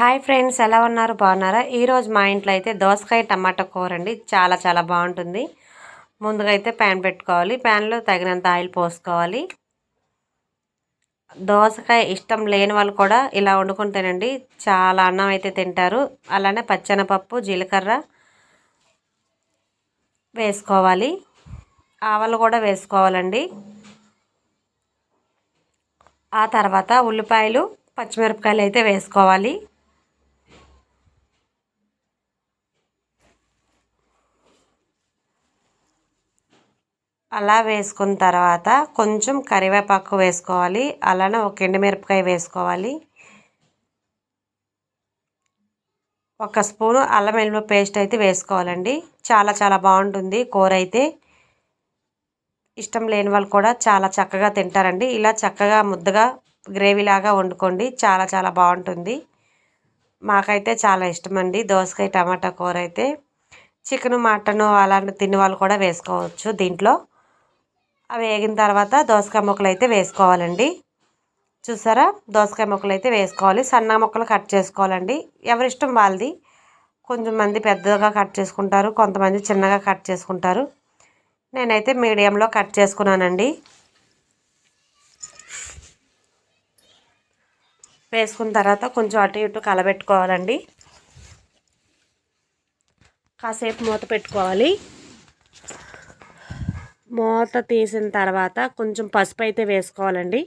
Hi friends ఎలా ఉన్నారు? బాగున్నారా? ఈరోజు మా ఇంట్లో అయితే దోసకాయ టమాటా కూర అండి. చాలా చాలా బాగుంటుంది. ముందుగా అయితే ప్యాన్ పెట్టుకోవాలి. ప్యాన్లో తగినంత ఆయిల్ పోసుకోవాలి. దోసకాయ ఇష్టం లేని వాళ్ళు కూడా ఇలా వండుకుంటేనండి చాలా అన్నం అయితే తింటారు. అలానే పచ్చెనపప్పు జీలకర్ర వేసుకోవాలి. ఆవలు కూడా వేసుకోవాలండి. ఆ తర్వాత ఉల్లిపాయలు పచ్చిమిరపకాయలు అయితే వేసుకోవాలి. అలా వేసుకున్న తర్వాత కొంచెం కరివేపాకు వేసుకోవాలి. అలానే ఒక ఎండుమిరపకాయ వేసుకోవాలి. ఒక స్పూను అల్లం వెల్లుల్లి పేస్ట్ అయితే వేసుకోవాలండి. చాలా చాలా బాగుంటుంది కూర అయితే. ఇష్టం లేని వాళ్ళు కూడా చాలా చక్కగా తింటారండి. ఇలా చక్కగా ముద్దగా గ్రేవీలాగా వండుకోండి. చాలా చాలా బాగుంటుంది. మాకైతే చాలా ఇష్టం అండి దోసకాయ టమాటా కూర అయితే. చికెన్ మటన్ అలాంటి తిన్న వాళ్ళు కూడా వేసుకోవచ్చు దీంట్లో. అవి వేగిన తర్వాత దోసకాయ ముక్కలు అయితే వేసుకోవాలండి. చూసారా? దోసకాయ ముక్కలు అయితే వేసుకోవాలి. సన్న ముక్కలు కట్ చేసుకోవాలండి. ఎవరిష్టం వాళ్ళది. కొంచెం మంది పెద్దగా కట్ చేసుకుంటారు. కొంతమంది చిన్నగా కట్ చేసుకుంటారు. నేనైతే మీడియంలో కట్ చేసుకున్నానండి. వేసుకున్న తర్వాత కొంచెం అటు ఇటు కలబెట్టుకోవాలండి. కాసేపు మూత పెట్టుకోవాలి. మూత తీసిన తర్వాత కొంచెం పసుపు అయితే వేసుకోవాలండి.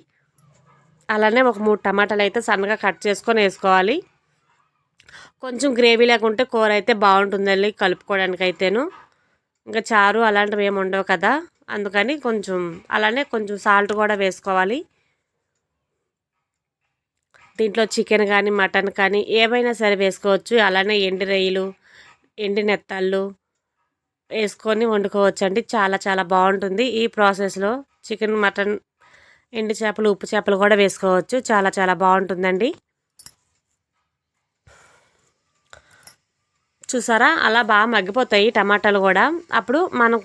అలానే ఒక మూడు టమాటాలు అయితే సన్నగా కట్ చేసుకొని వేసుకోవాలి. కొంచెం గ్రేవీ లేకుంటే కూర అయితే బాగుంటుందండి కలుపుకోవడానికి అయితేను. ఇంకా చారు అలాంటివి ఏమి ఉండవు కదా. అందుకని కొంచెం అలానే కొంచెం సాల్ట్ కూడా వేసుకోవాలి. దీంట్లో చికెన్ కానీ మటన్ కానీ ఏమైనా సరే వేసుకోవచ్చు. అలానే ఎండి రొయ్యలు ఎండి నెత్తళ్ళు వేసుకొని వండుకోవచ్చండి. చాలా చాలా బాగుంటుంది. ఈ ప్రాసెస్లో చికెన్ మటన్ ఎండు చేపలు ఉప్పు చేపలు కూడా వేసుకోవచ్చు. చాలా చాలా బాగుంటుందండి. చూసారా? అలా బాగా మగ్గిపోతాయి టమాటాలు కూడా. అప్పుడు మనం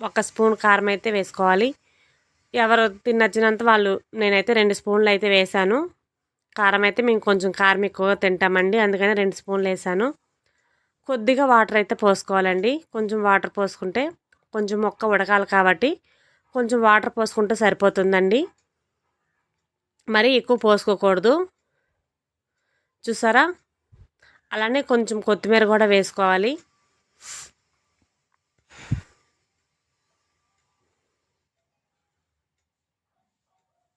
ఒక స్పూన్ కారం అయితే వేసుకోవాలి. ఎవరు తినచ్చినంత వాళ్ళు నేనైతే రెండు స్పూన్లు అయితే వేసాను కారం అయితే మేము కొంచెం కారం ఎక్కువగా తింటామండి. అందుకని రెండు స్పూన్లు వేసాను కొద్దిగా వాటర్ అయితే పోసుకోవాలండి. కొంచెం వాటర్ పోసుకుంటే కొంచెం మొక్క ఉడకాలి కాబట్టి కొంచెం వాటర్ పోసుకుంటే సరిపోతుందండి. మరీ ఎక్కువ పోసుకోకూడదు. చూసారా? అలానే కొంచెం కొత్తిమీర కూడా వేసుకోవాలి.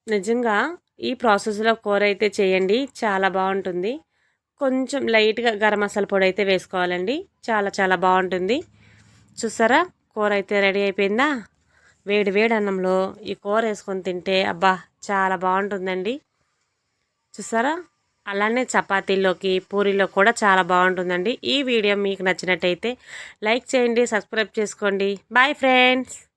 నిజంగా ఈ ప్రాసెస్లో కూర అయితే చేయండి. చాలా బాగుంటుంది. కొంచెం లైట్గా గరం మసాలా పొడి అయితే వేసుకోవాలండి. చాలా చాలా బాగుంటుంది. చూసారా? కూర అయితే రెడీ అయిపోయిందా? వేడి వేడి అన్నంలో ఈ కూర వేసుకొని తింటే అబ్బా చాలా బాగుంటుందండి. చూసారా? అలానే చపాతీల్లోకి పూరీలో కూడా చాలా బాగుంటుందండి. ఈ వీడియో మీకు నచ్చినట్టయితే లైక్ చేయండి సబ్స్క్రైబ్ చేసుకోండి. Bye friends!